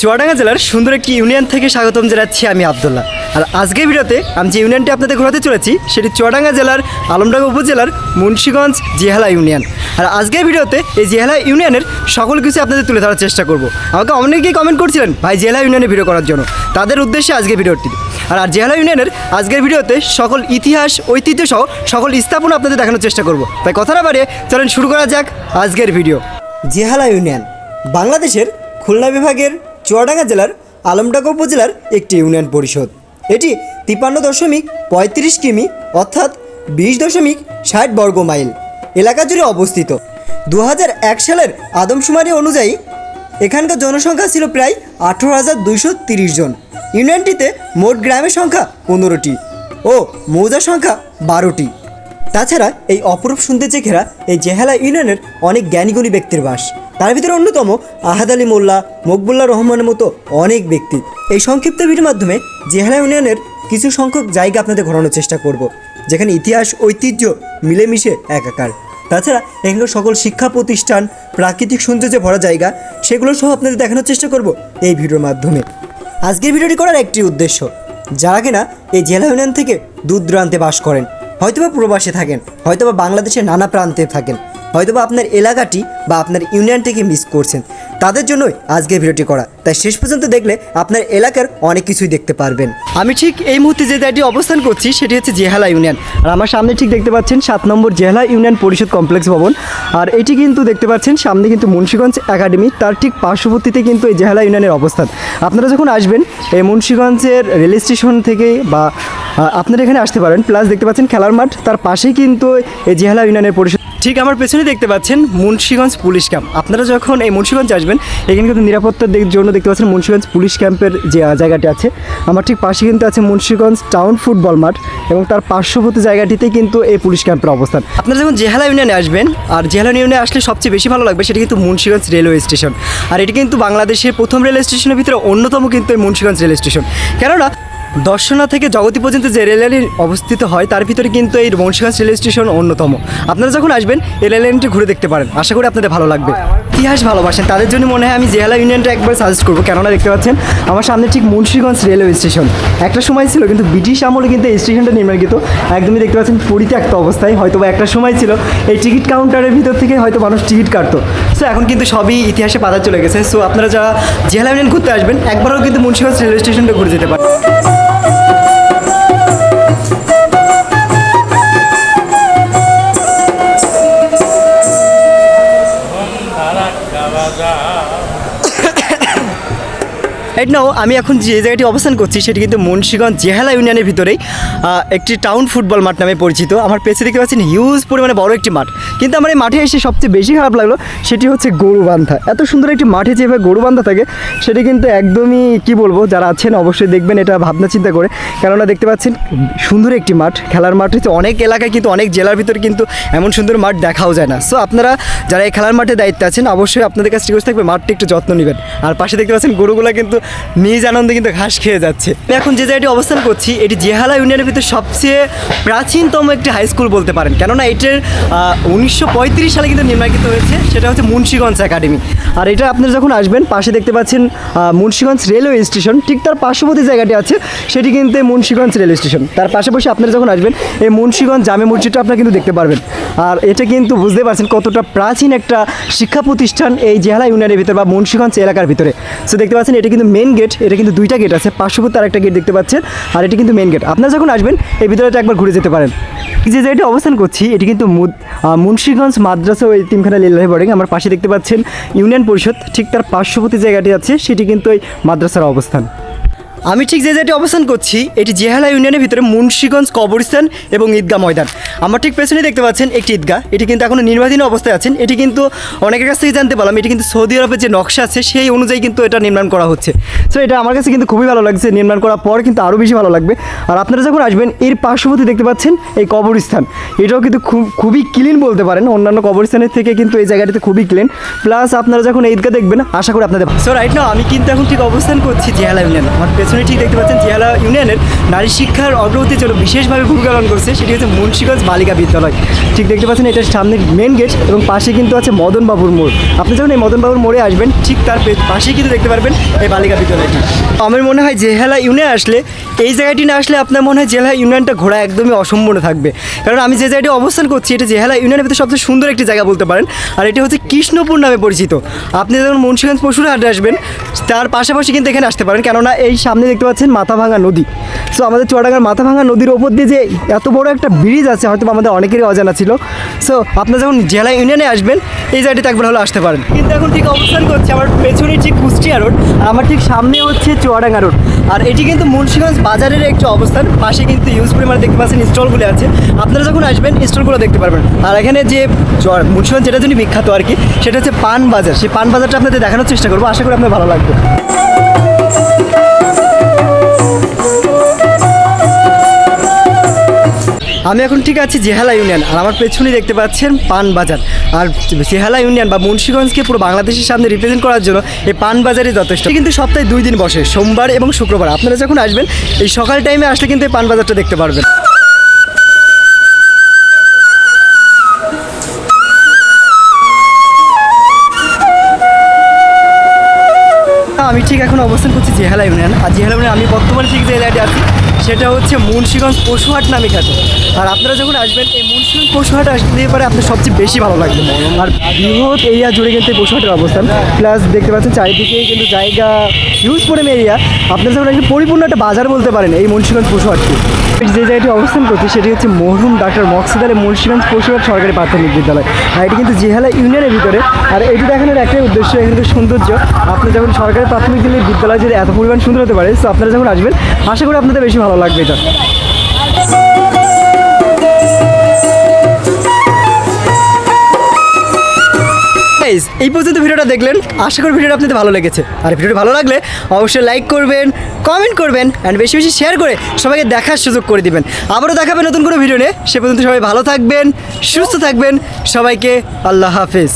চুয়াডাঙ্গা জেলার সুন্দর একটি ইউনিয়ন থেকে স্বাগতম জানাচ্ছি আমি আবদুল্লাহ। আর আজকের ভিডিওতে আমি যে ইউনিয়নটি আপনাদের ঘোরাতে চলেছি, সেটি চুয়াডাঙ্গা জেলার আলমডাঙ্গা উপজেলার মুন্সীগঞ্জ জিহালা ইউনিয়ন। আর আজকের ভিডিওতে এই জিহালা ইউনিয়নের সকল কিছু আপনাদের তুলে ধরার চেষ্টা করব। আমাকে অনেকেই কমেন্ট করছিলেন, ভাই জেলা ইউনিয়নে ভিডিও করার জন্য। তাদের উদ্দেশ্যে আজকের ভিডিওটি। আর আর ইউনিয়নের আজকের ভিডিওতে সকল ইতিহাস, ঐতিহ্য সহ সকল স্থাপনা আপনাদের দেখানোর চেষ্টা করব। তাই কথা না বাড়িয়ে চলেন শুরু করা যাক আজকের ভিডিও। জেহালা ইউনিয়ন, বাংলাদেশের খুলনা বিভাগের চুয়াডাঙ্গা জেলার আলমডাঙ্গা উপজেলার একটি ইউনিয়ন পরিষদ। এটি তিপ্পান্ন দশমিক পঁয়ত্রিশ কিমি, অর্থাৎ বিশ দশমিক ষাট বর্গ মাইল। এলাকা জুড়ে অবস্থিত। দু সালের আদমশুমারি অনুযায়ী এখানকার জনসংখ্যা ছিল প্রায় আঠেরো হাজার দুইশো তিরিশ জন। ইউনিয়নটিতে মোট গ্রামের সংখ্যা পনেরোটি ও মৌজার সংখ্যা বারোটি। তাছাড়া এই অপরূপ সৌন্দর্যে ঘেরা এই জেহালা ইউনিয়নের অনেক জ্ঞানীগুণী ব্যক্তির বাস। তার ভিতরে অন্যতম আহাদ আলী মোল্লা মকবুল্লা রহমানের মতো অনেক ব্যক্তি। এই সংক্ষিপ্ত ভিডিওর মাধ্যমে জেহালা ইউনিয়নের কিছু সংখ্যক জায়গা আপনাদের ঘোরানোর চেষ্টা করব, যেখানে ইতিহাস, ঐতিহ্য মিলেমিশে একাকার। তাছাড়া এখানে সকল শিক্ষা প্রতিষ্ঠান, প্রাকৃতিক সৌন্দর্যে ভরা জায়গা, সেগুলো সহ আপনাদের দেখানোর চেষ্টা করব এই ভিডিওর মাধ্যমে। আজকের ভিডিওটি করার একটি উদ্দেশ্য, যারা কিনা এই জেলা ইউনিয়ন থেকে দূর দূরান্তে বাস করেন, হয়তোবা প্রবাসে থাকেন, হয়তোবা বাংলাদেশের নানা প্রান্তে থাকেন। হয়তোবা আপনার এলাকাটি বা আপনার ইউনিয়নটিকে মিস করছেন। তাদের জন্যই আজকের ভিডিওটি করা। তাই শেষ পর্যন্ত দেখলে আপনার এলাকার অনেক কিছুই দেখতে পারবেন। আমি ঠিক এই মুহূর্তে যে জায়গাটি অবস্থান করছি, সেটি হচ্ছে জেহালা ইউনিয়ন। আর আমার সামনে ঠিক দেখতে পাচ্ছেন সাত নম্বর জেহালা ইউনিয়ন পরিষদ কমপ্লেক্স ভবন। আর এটি কিন্তু দেখতে পাচ্ছেন সামনে কিন্তু মুন্সীগঞ্জ একাডেমি, তার ঠিক পার্শ্ববর্তীতে কিন্তু এই জেহালা ইউনিয়নের অবস্থান। আপনারা যখন আসবেন, এই মুন্সীগঞ্জের রেল স্টেশন থেকে বা আপনারা এখানে আসতে পারেন। প্লাস দেখতে পাচ্ছেন খেলার মাঠ, তার পাশেই কিন্তু এই জেহালা ইউনিয়নের পরিষদ ঠিক আমার পেছনে দেখতে পাচ্ছেন মুন্সীগঞ্জ পুলিশ ক্যাম্প। আপনারা যখন এই মুন্সীগঞ্জ আসবেন, এখানে কিন্তু নিরাপত্তার জন্য দেখতে পাচ্ছেন মুন্সীগঞ্জ পুলিশ ক্যাম্পের যে জায়গাটি আছে, আমার ঠিক পাশে কিন্তু আছে মুন্সীগঞ্জ টাউন ফুটবল মাঠ এবং তার পার্শ্ববর্তী জায়গাটিতেই কিন্তু এই পুলিশ ক্যাম্পের অবস্থান। আপনারা যখন জেহালা ইউনিয়নে আসবেন, আর জেহালা ইউনিয়নে আসলে সবচেয়ে বেশি ভালো লাগবে সেটা কিন্তু মুন্সীগঞ্জ রেলওয়ে স্টেশন। আর এটি কিন্তু বাংলাদেশের প্রথম রেল স্টেশনের ভিতরে অন্যতম কিন্তু এই মুন্সীগঞ্জ রেল স্টেশন। কেননা দর্শনা থেকে জগতি পর্যন্ত যে রেল লাইন অবস্থিত হয়, তার ভিতরে কিন্তু এই মুন্সিগঞ্জ রেল স্টেশন অন্যতম। আপনারা যখন আসবেন, এই রেল লাইনটি ঘুরে দেখতে পারেন। আশা করি আপনাদের ভালো লাগবে। ইতিহাস ভালোবাসেন। তাদের জন্য মনে হয় আমি জেলা ইউনিয়নটা একবার সাজেস্ট করব। কেননা দেখতে পাচ্ছেন, আমার সামনে ঠিক মুন্সিগঞ্জ রেলওয়ে স্টেশন। একটা সময় ছিল কিন্তু ব্রিটিশ আমলে কিন্তু এই স্টেশনটা নির্মাণকৃত একদমই দেখতে পাচ্ছেন, পরিত্যক্ত অবস্থায়। হয়তো একটা সময় ছিল, এই টিকিট কাউন্টারের ভিতর থেকে হয়তো মানুষ টিকিট কাটতো। সো এখন কিন্তু সবই ইতিহাসে পাতা চলে গেছে। সো আপনারা যারা জেলা ইউনিয়ন ঘুরতে আসবেন, একবারও কিন্তু মুন্সিগঞ্জ রেলওয়ে স্টেশনটা ঘুরে যেতে পারেন। রাইট নাও আমি এখন যে জায়গাটি অবস্থান করছি, সেটি কিন্তু মুন্সীগঞ্জ জেহালা ইউনিয়নের ভিতরেই একটি টাউন ফুটবল মাঠ নামে পরিচিত। আমার পেছনে দেখতে পাচ্ছেন হিউজ পরিমাণে বড় একটি মাঠ। কিন্তু আমার এই মাঠে এসে সবচেয়ে বেশি খারাপ লাগল, সেটি হচ্ছে গরু বান্ধা এত সুন্দর একটি মাঠে যেভাবে গরু বান্ধা থাকে, সেটি কিন্তু একদমই, কি বলব, যারা আছেন অবশ্যই দেখবেন এটা ভাবনা চিন্তা করে। কেননা দেখতে পাচ্ছেন, সুন্দর একটি মাঠ। খেলার মাঠ হচ্ছে অনেক এলাকায় কিন্তু, অনেক জেলার ভিতরে কিন্তু এমন সুন্দর মাঠ দেখাও যায় না। সো আপনারা যারা এই খেলার মাঠে দায়িত্বে আছেন, অবশ্যই আপনাদের কাছে রিকোয়েস্ট থাকবে, মাঠটি একটু যত্ন নেবেন। আর পাশে দেখতে পাচ্ছেন গরুগুলো কিন্তু নিজ আনন্দে কিন্তু ঘাস খেয়ে যাচ্ছে। এখন যে জায়গাটি অবস্থান করছি, এটি জেহালা ইউনিয়নের ভিতরে সবচেয়ে প্রাচীনতম একটি হাই স্কুল বলতে পারেন। কেননা এটার উনিশশো পঁয়ত্রিশ সালে কিন্তু নির্মাণিত হয়েছে, সেটা হচ্ছে মুন্সীগঞ্জ একাডেমি। আর এটা আপনারা যখন আসবেন, পাশে দেখতে পাচ্ছেন মুন্সীগঞ্জ রেলওয়ে স্টেশন, ঠিক তার পার্শ্ববর্তী জায়গাটি আছে, সেটি কিন্তু মুন্সীগঞ্জ রেলওয়ে স্টেশন। তার পাশাপাশি আপনারা যখন আসবেন, এই মুন্সীগঞ্জ জামে মসজিদটা আপনারা কিন্তু দেখতে পারবেন। আর এটা কিন্তু বুঝতে পারছেন কতটা প্রাচীন একটা শিক্ষা প্রতিষ্ঠান এই জেহালা ইউনিয়নের ভিতরে বা মুন্সীগঞ্জ এলাকার ভিতরে। সো দেখতে পাচ্ছেন, এটা কিন্তু মেন গেট এটা কিন্তু দুইটা গেট আছে, পার্শ্ববর্তী আর একটা গেট দেখতে পাচ্ছেন, আর এটি কিন্তু মেন গেট আপনারা যখন আসবেন এই ভিতরেটা একবার ঘুরে যেতে পারেন। যে জায়গাটি অবস্থান করছি, এটি কিন্তু মুন্সীগঞ্জ মাদ্রাসা ওই তিনখানা লিল্লাহি বোর্ডিং আমার পাশে দেখতে পাচ্ছেন ইউনিয়ন পরিষদ, ঠিক তার পার্শ্ববর্তী জায়গাটি আছে, সেটি কিন্তু ওই মাদ্রাসার অবস্থান। আমি ঠিক যে জায়গাটি অবস্থান করছি, এটি জেহালা ইউনিয়নের ভিতরে মুন্সীগঞ্জ কবরস্থান এবং ঈদগাহ ময়দান। আমার ঠিক পেছনে দেখতে পাচ্ছেন একটি ঈদগাহ। এটি কিন্তু এখনও নির্বাচনী অবস্থায় আছেন। এটি কিন্তু অনেকের কাছ থেকে জানতে পারলাম, এটি কিন্তু সৌদি আরবের যে নকশা আছে, সেই অনুযায়ী কিন্তু এটা নির্মাণ করা হচ্ছে। সো এটা আমার কাছে কিন্তু খুবই ভালো লাগছে। নির্মাণ করার পর কিন্তু আরও বেশি ভালো লাগবে। আর আপনারা যখন আসবেন, এর পার্শ্ববর্তী দেখতে পাচ্ছেন এই কবরস্থান। এটাও কিন্তু খুব, খুবই ক্লিন বলতে পারেন। অন্যান্য কবরস্থানের থেকে কিন্তু এই জায়গাটিতে খুবই ক্লিন প্লাস আপনারা যখন ঈদগাহ দেখবেন, আশা করি আপনাদের সো রাইট না আমি কিন্তু এখন ঠিক অবস্থান করছি জেহালা ইউনিয়ন। আমার পেছনে পেছনে ঠিক দেখতে পাচ্ছেন জিয়ালা ইউনিয়নের নারী শিক্ষার অগ্রগতির জন্য বিশেষভাবে ভূমিকা পালন করছে। সেটি হচ্ছে মুন্সিগঞ্জ বালিকা বিদ্যালয়। ঠিক দেখতে পাচ্ছেন এটার সামনে মেন গেট এবং পাশে কিন্তু আছে মদন বাবুর মোড়। আপনি যখন এই মদন বাবুর মোড়ে আসবেন, ঠিক তার পাশেই কিন্তু দেখতে পারবেন এই বালিকা বিদ্যালয়টি। আমার মনে হয় জেহালা ইউনিয়ন আসলে, এই জায়গাটি না আসলে আপনার মনে হয় জেহালা ইউনিয়নটা ঘোরা একদমই অসম্পূর্ণ থাকবে। কারণ আমি যে জায়গাটি অবস্থান করছি, এটা জেহালা ইউনিয়নের ভিতরে সবচেয়ে সুন্দর একটি জায়গা বলতে পারেন। আর এটি হচ্ছে কৃষ্ণপুর নামে পরিচিত। আপনি যখন মুন্সিগঞ্জ পশুর হাটে আসবেন, তার পাশাপাশি কিন্তু এখানে আসতে পারেন। কেননা এই সামনে দেখতে পাচ্ছেন মাথাভাঙা নদী। সো আমাদের চুয়াডাঙ্গার মাথাভাঙা নদীর ওপর দিয়ে যে এত বড় একটা ব্রিজ আছে, হয়তো আমাদের অনেকেরই অজানা ছিল। সো আপনারা যখন জেলা ইউনিয়নে আসবেন, এই জায়গাটিতে একবার হলে আসতে পারেন। কিন্তু এখন ঠিক অবস্থান করছে আমার পেছনে ঠিক কুষ্টিয়া রোড আমার ঠিক সামনে হচ্ছে চুয়াডাঙ্গা রোড আর এটি কিন্তু মুন্সিগঞ্জ বাজারের একটি অবস্থান, পাশে কিন্তু ইউজ পরিমাণে দেখতে পাচ্ছেন স্টলগুলো আছে। আপনারা যখন আসবেন, স্টলগুলো দেখতে পারবেন। আর এখানে যে মুন্সিগঞ্জ যেটার জন্য বিখ্যাত আর কি, সেটা হচ্ছে পান বাজার। সেই পান বাজারটা আপনাদের দেখানোর চেষ্টা করব, আশা করি আপনার ভালো লাগবে। আমি এখন ঠিক আছি জেহালা ইউনিয়ন, আর আমার পেছনে দেখতে পাচ্ছেন পান বাজার আর জেহালা ইউনিয়ন বা মুন্সীগঞ্জকে পুরো বাংলাদেশের সামনে রিপ্রেজেন্ট করার জন্য এই পান বাজারই যথেষ্ট কিন্তু সপ্তাহে দুই দিন বসে, সোমবার এবং শুক্রবার। আপনারা যখন আসবেন, এই সকাল টাইমে আসলে কিন্তু এই পান বাজারটা দেখতে পারবেন। আমি ঠিক এখন অবস্থান করছি জেহালা ইউনিয়ন। আর জেহালা ইউনিয়ন আমি বর্তমানে ঠিক যে এলাকাটি আছি, সেটা হচ্ছে মুন্সিগঞ্জ পশুহাট নামে খ্যাত। আর আপনারা যখন আসবেন, এই মুন্সিগঞ্জ পশুহাট আসতে পারে আপনার সবচেয়ে বেশি ভালো লাগবে। আর বৃহৎ এরিয়া জুড়ে কিন্তু পশুহাটের অবস্থান। প্লাস দেখতে পাচ্ছেন চারিদিকে কিন্তু জায়গা হিউজ পরিমাণ এরিয়া আপনারা যখন একটি পরিপূর্ণ একটা বাজার বলতে পারেন এই মুন্সিগঞ্জ পশুহাটটি যে জায়গাটি অবস্থান করছি সেটি হচ্ছে মরহুম ডাক্তার মকসিদ আলী মুন্সিগঞ্জ পশুহাট সরকারি প্রাথমিক বিদ্যালয়। আর এটি কিন্তু জেহালা ইউনিয়নের ভিতরে। আর এটি দেখানোর একটাই উদ্দেশ্য, এখানে সৌন্দর্য। আপনি যখন সরকারি প্রাথমিক বিদ্যালয়ের বিদ্যালয় যদি এত পরিমাণ সুন্দর হতে পারে তো আপনারা যখন আসবেন, আশা করি আপনাদের বেশি ভালো লাগবে এটা। এই পর্যন্ত ভিডিওটা দেখলেন। আশা করি ভিডিওটা আপনাদের ভালো লেগেছে। আর ভিডিওটা ভালো লাগলে অবশ্যই লাইক করবেন কমেন্ট করবেন অ্যান্ড বেশি বেশি শেয়ার করে সবাইকে দেখার সুযোগ করে দিবেন। আবারও দেখাবেন নতুন কোনো ভিডিও নিয়ে। সে পর্যন্ত সবাই ভালো থাকবেন, সুস্থ থাকবেন। সবাইকে আল্লাহ হাফেজ।